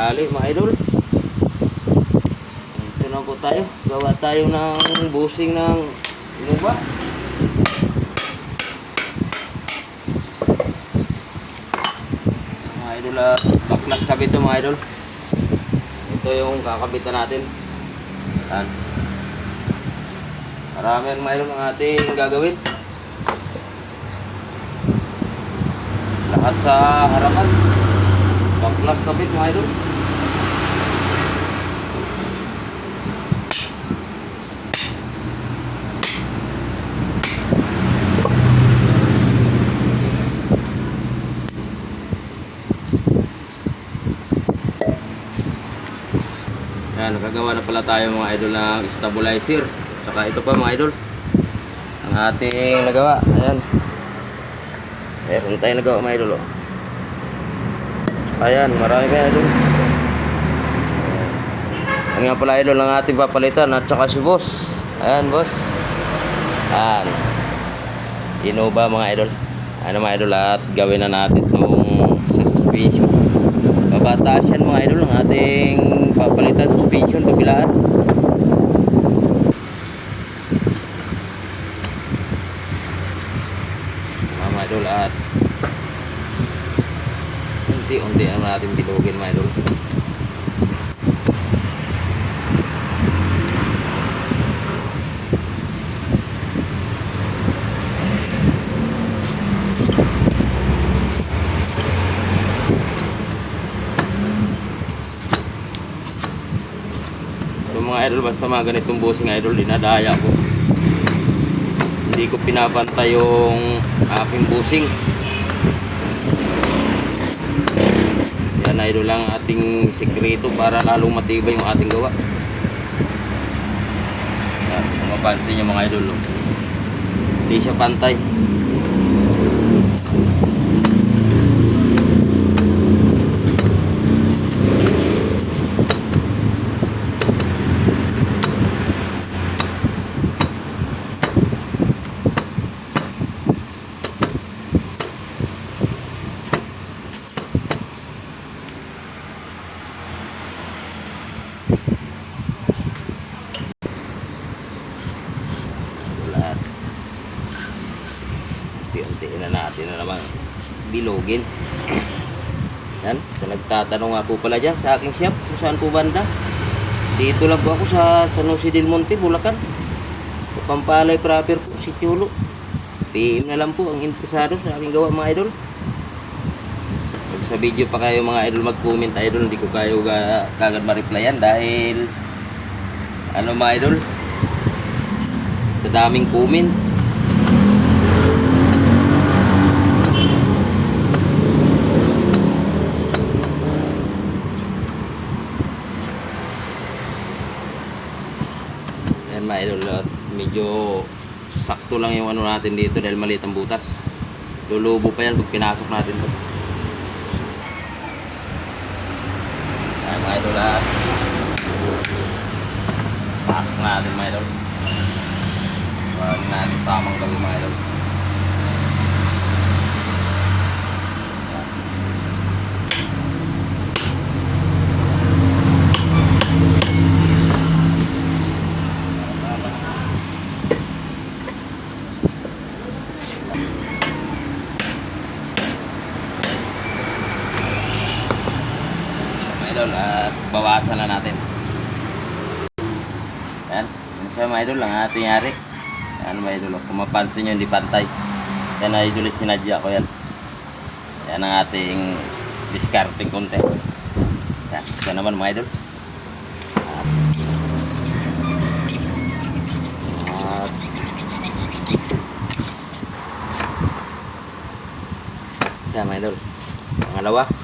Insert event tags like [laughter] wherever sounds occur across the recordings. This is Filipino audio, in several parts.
tanghali mga idol. Ito na po tayo. Gawa tayo ng busing ng inuba. Mga idol at baklas kabit ito mga idol. Ito yung kakabitan natin. Yan. Marami mga idol ang ating gagawin. Lahat sa harapan. Baklas kabit mga idol. Yan, nakagawa na pala tayo mga idol ng stabilizer. Saka ito pa mga idol. Ang ating nagawa. Ayan. Meron tayo nagawa mga idol. Oh. Ayan, marami mga idol. Ang nga pala idol ang ating papalitan at saka si boss. Ayan boss. Ayan. Innova mga idol. Ano mga idol at gawin na natin itong sa suspension. Babataas yan mga idol ang ating papalitan suspension kabilaan. Mga idol at unti-unti ang natin bilugin mga idol. Yung mga idol, basta mga ganitong busing idol, dinadaya ko. Hindi ko pinapantay yung aking busing. Yan idol lang ating sikreto para lalong matibay yung ating gawa. Yan, kung mapansin nyo mga idol, hindi siya pantay. lahat unti-unti na natin na naman bilogin. Yan sa nagtatanong nga po pala dyan sa aking shop kung saan po banda. Dito lang po ako sa San Jose del Monte, Bulacan. Sa Pampalay proper po si Chulo PM na lang po ang interesado sa aking gawa mga idol. Pag sa video pa kayo mga idol mag-comment idol hindi ko kayo ga, kagad ma-replyan dahil ano mga idol sa daming comment. Yan mga idol, medyo sakto lang yung ano natin dito dahil maliit ang butas. Lulubo pa yan pag pinasok natin to. Yan mga idol pasok natin mga idol. Huwag natin tamang gawin mga idol. So, mga idol, at bawasan na natin. Yan. Siya mga idol, ang ating yari. Yan mga idol, oh. kung mapansin nyo, hindi pantay. Yan na idol, sinadya ko yan. Yan ang ating discarding konti. Yan, isa naman mga idol. At, yan mga idol. Pangalawa.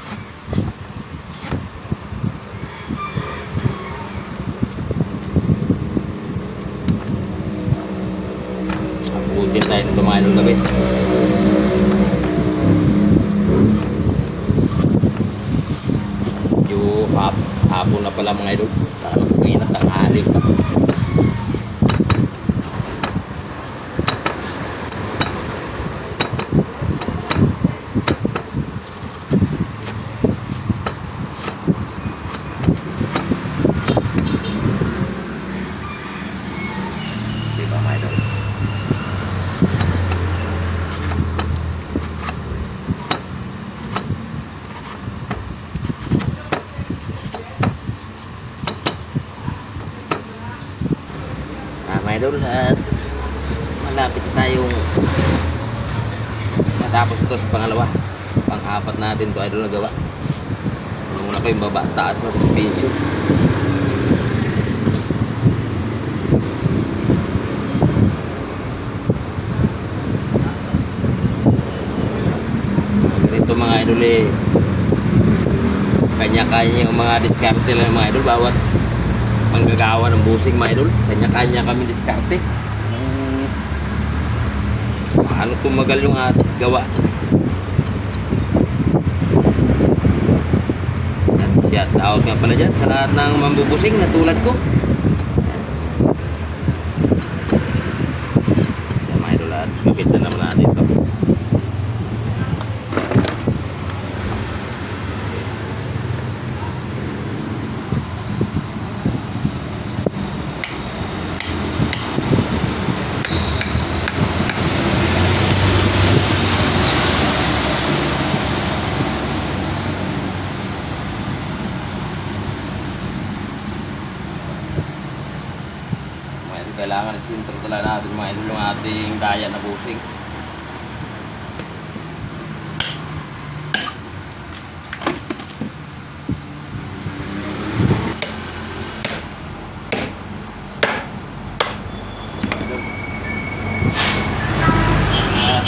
Tayo nito mga idol gabi. Yung hap, hapon na pala mga idol. Parang pinat ang alik pa. mga idol at malapit na tayong matapos ito sa pangalawa. Pang-apat natin to idol na gawa. Ano muna pa yung baba taas na suspension ganito mga idol eh. Kanya-kanya yung mga diskarte lang mga idol bawat manggagawa ng busing mga idol. Kanya-kanya kami diskarte. Hmm, paano tumagal yung at gawa? Shout out nga pala dyan sa lahat ng mambubusing na tulad ko Yan mga idol at gabit na naman natin ito Mga idol, kailangan sintro talaga natin mga idol yung ating daya na busing.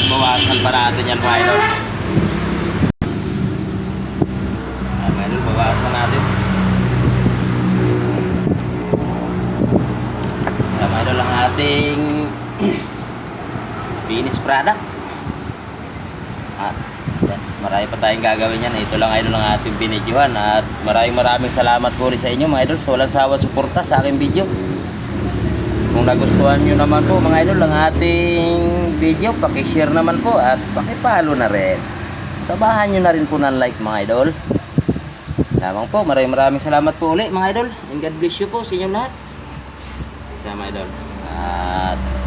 Bawasan pa natin yan mga idol. Ah, mga idol, bawasan natin. Sama ito lang ating [clears throat] finish product. At yan, marami pa tayong gagawin yan. Ito lang idol ang ating binidyohan. At maraming maraming salamat po rin sa inyo mga idol. Walang sawa suporta sa aking video. Kung nagustuhan nyo naman po mga idol ang ating video, pakishare naman po at pakipalo na rin. Sabahan nyo na rin po ng like mga idol. Lamang po, maraming maraming salamat po ulit mga idol. And God bless you po sa inyo lahat. Sama idol. At